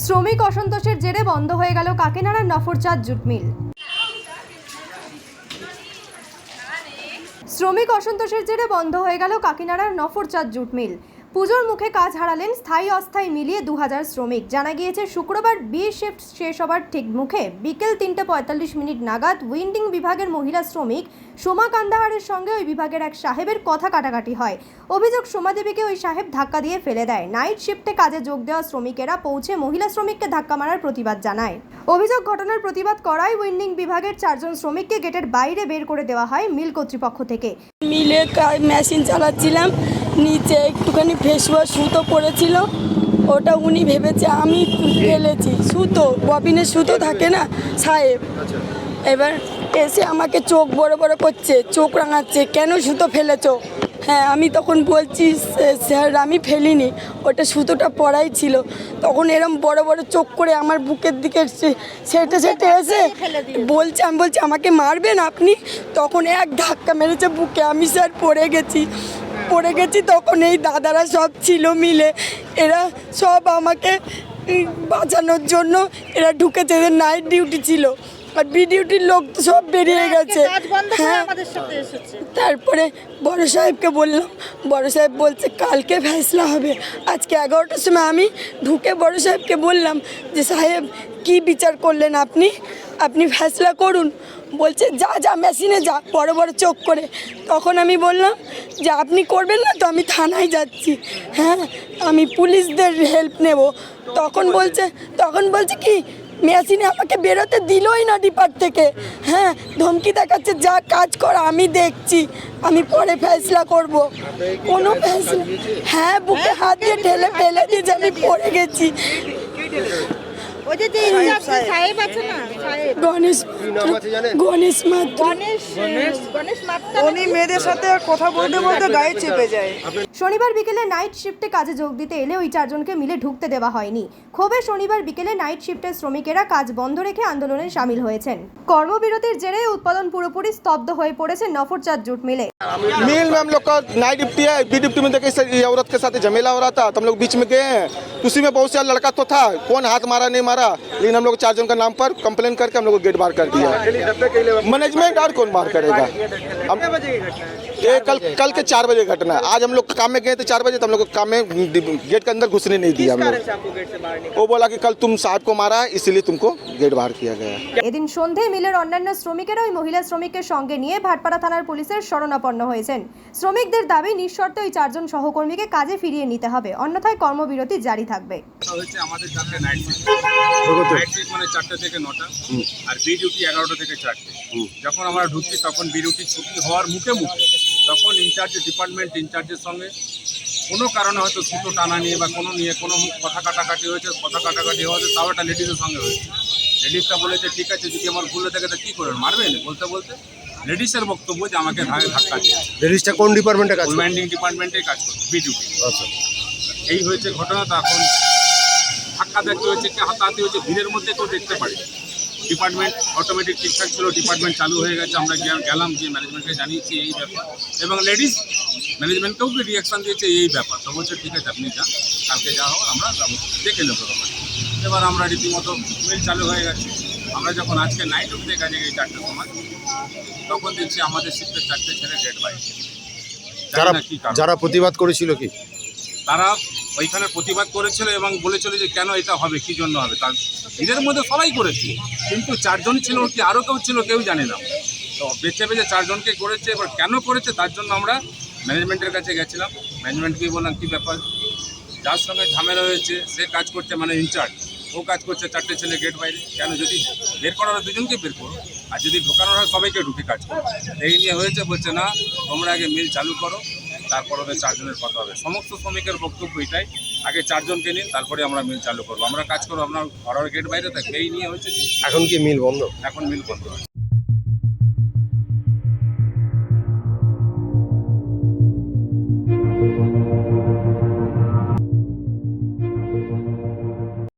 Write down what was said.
শ্রমিক অসন্তোষের জেরে বন্ধ হয়ে গেল কাকিনাড়ার নফরচাঁদ জুট মিল। শ্রমিক অসন্তোষের জেরে বন্ধ হয়ে গেল কাকিনাড়ার নফরচাঁদ জুট মিল। পুজোর মুখে কাজ হারালেন স্থায়ী অস্থায়ী মিলিয়ে দু হাজার শ্রমিক। জানা গিয়েছে, শুক্রবার বি শিফট শেষ হবার ঠিক মুখে বিকেল তিনটে পঁয়তাল্লিশ মিনিট নাগাদ উইন্ডিং বিভাগের মহিলা শ্রমিক সোমা কান্দাহারের সঙ্গে ওই বিভাগের এক সাহেবের কথা কাটাকাটি হয়। অভিযোগ সোমা দেবীকে ওই সাহেব ধাক্কা দিয়ে ফেলে দেয়। নাইট শিফটে কাজে যোগ দেওয়া শ্রমিকেরা পৌঁছে মহিলা শ্রমিককে ধাক্কা মারার প্রতিবাদ জানায়। অভিযোগ ঘটনার প্রতিবাদ করায় উইন্ডিং বিভাগের চারজন শ্রমিককে গেটের বাইরে বের করে দেওয়া হয় মিল কর্তৃপক্ষ থেকে। মিলে মেশিন চালাচ্ছিলাম। নিচে একটুখানি ফেস ওয়াশ সুতো পড়েছিল ওটা উনি ভেবেছে আমি ফেলেছি। সুতো ববিনের সুতো থাকে না সাহেব? এবার এসে আমাকে চোখ বড় বড় করছে চোখ রাঙাচ্ছে কেন সুতো ফেলেছো? হ্যাঁ আমি তখন বলছি "স্যার, আমি ফেলিনি। ওটা সুতোটা পড়াই ছিল। তখন এরম বড় বড় চোখ করে আমার বুকের দিকে সেটে সেটে এসে বলছে আমি বলছি আমাকে মারবেন আপনি? তখন এক ধাক্কা মেরেছে বুকে। আমি স্যার পড়ে গেছি। পড়ে গেছি তখন এই দাদারা সব ছিল মিলে। এরা সব আমাকে বাঁচানোর জন্য এরা ঢুকেছে এদের নাইট ডিউটি ছিল। আর বি ডিউটির লোক তো সব বেরিয়ে গেছে। হ্যাঁ। তারপরে বড় সাহেবকে বললাম বড় সাহেব বলছে কালকে ফেসলা হবে। আজকে এগারোটার সময় আমি ঢুকে বড় সাহেবকে বললাম যে সাহেব কি বিচার করলেন আপনি? আপনি ফেসলা করুন। বলছে, যা যা, মেশিনে যা। বড় বড় চোখ করে। তখন আমি বললাম যে, আপনি করবেন না তো? আমি থানায় যাচ্ছি। হ্যাঁ আমি পুলিশদের হেল্প নেব। তখন বলছে তখন বলছে কি, মেশিনে আমাকে বেরোতে দিলই না ডিপার থেকে। হ্যাঁ ধমকি দেখাচ্ছে, যা কাজ কর, আমি দেখছি। আমি পরে ফেসলা করব। কোনো ফেসলা হ্যাঁ বুকে হাত দিয়ে ঠেলে ফেলে দিয়েছে আমি পড়ে গেছি। ওই যে যে ইনচার্জ সাহেব আছে না সাহেব গণেশ গণেশ মাত্র গণেশ গণেশ মাত্রা উনি মেয়েদের সাথে কথা বলতে বলতে গায়ে চেপে যায় শনিবার বিকেলে নাইট শিফটে কাজে যোগ দিতে এলে ওই চারজনকে মিলে ঢুকতে দেওয়া হয়নি ক্ষোভে শনিবার বিকেলে নাইট শিফটের শ্রমিকেরা কাজ বন্ধ রেখে আন্দোলনে সামিল হয়েছেন কর্মবিরতির জেরে উৎপাদন পুরোপুরি স্তব্ধ হয়ে পড়েছে নফরচাঁদ জুট মিলে मिल में हम लोग का नाइट डिप्टी है बी डिप्टी में देखे सर ये औरत के साथ झमेला हो रहा था तो हम लोग बीच में गए हैं तो उसी में बहुत सारा लड़का तो था कौन हाथ मारा नहीं मारा लेकिन हम लोग चार जन का नाम पर कंप्लेन करके हम लोग को गेट बार कर दिया। मैनेजमेंट और कौन बार करेगा? ये कल कल के चार बजे घटना है आज हम लोग काम में गए थे चार बजे तो हम लोग को काम में गेट के अंदर घुसने नहीं दिया हम लोग वो बोला कि कल तुम साहब को मारा है इसलिए तुमको गेट बाहर किया गया है এদিন সন্ধে মিলের অন্যান্য শ্রমিকেরা ওই মহিলা শ্রমিকের সঙ্গে নিয়ে ভাটপাড়া থানার পুলিশের শরণাপন্ন হয়েছেন শ্রমিকদের দাবি নিঃশর্তে ওই চারজন সহকর্মীকে কাজে ফিরিয়ে নিতে হবে অন্যথায় কর্মবিরতি জারি থাকবে এটা হচ্ছে আমাদের চারটে নাইট শিফট নাইট শিফট মানে চারটে থেকে নটা আর বি ডিউটি এগারোটা থেকে চারটে যখন আমরা ঢুকছি তখন বি ডিউটি ছুটি হওয়ার মুখে মুখে তখন ইনচার্জ ডিপার্টমেন্ট ইনচার্জের সঙ্গে। কোনো কারণে হয়তো সুতো টানা নিয়ে বা কোনো নিয়ে কোনো মুখ কথা কাটাকাটি হয়েছে কথা কাটাকাটি হয়েছে তাও একটা লেডিসের সঙ্গে হয়েছে। লেডিসটা বলেছে ঠিক আছে যদি আমার ভুলে থাকে তো কী করবেন মারবেন বলতে বলতে লেডিসের বক্তব্য যে আমাকে ধারে ধাক্কা দিয়ে লেডিসটা কোন ডিপার্টমেন্টে কাজ কমান্ডিং ডিপার্টমেন্টে কাজ করছে বি ডিউটি আচ্ছা। এই হয়েছে ঘটনা তখন ধাক্কা দেখতে হয়েছে কি হাতাহাতি হয়েছে ভিড়ের মধ্যে কেউ দেখতে পারি। ডিপার্টমেন্ট অটোমেটিক ঠিকঠাক ছিল ডিপার্টমেন্ট চালু হয়ে গেছে আমরা গেলাম যে ম্যানেজমেন্টকে জানিয়েছি এই ব্যাপার। এবং লেডিস ম্যানেজমেন্টকেও কি রিয়াকশান দিয়েছে এই ব্যাপার। তো বলছে ঠিক আছে আপনি যান কালকে যা হোক আমরা দেখে নেব এবার আমরা রীতিমতো মিল চালু হয়ে গেছে। আমরা যখন আজকে নাইট উঠতে কাজে গেছি চারটের সময় তখন দেখছি আমাদের শিফটের চারটে ছেলে ডেট বাইক যারা যারা প্রতিবাদ করেছিল কি? তারা ওইখানে প্রতিবাদ করেছিল এবং বলেছিল যে কেন এটা হবে, কি জন্য হবে? তার নিজের মধ্যে সবাই করেছে, কিন্তু চারজন ছিল কি আরও কেউ ছিল কেউ জানে না। তো বেছে বেছে চারজনকে করেছে, এবার কেন করেছে তার জন্য আমরা ম্যানেজমেন্টের কাছে গেছিলাম। ম্যানেজমেন্টকে বললাম, কী ব্যাপার? যার সঙ্গে ঝামেলা হয়েছে, সে কাজ করছে মানে ইনচার্জ। ও কাজ করছে চারটে ছেলে গেট বাইরে। কেন যদি বের করার দুজনকে বের করো। আর যদি ঢোকানোর হয়, সবাইকে ঢুকে কাজ করো। এই নিয়ে হয়েছে, বলছে, না, তোমরা আগে মিল চালু করো। তারপর ওদের চারজনের কথা হবে। সমস্ত শ্রমিকের বক্তব্য এটাই। আগে চারজনকে নিন তারপরে আমরা মিল চালু করব। আমরা কাজ করব আপনার ঘরের গেট বাইরে থাকবে এই নিয়ে হয়েছে। এখন কি মিল বন্ধ? এখন মিল বন্ধ।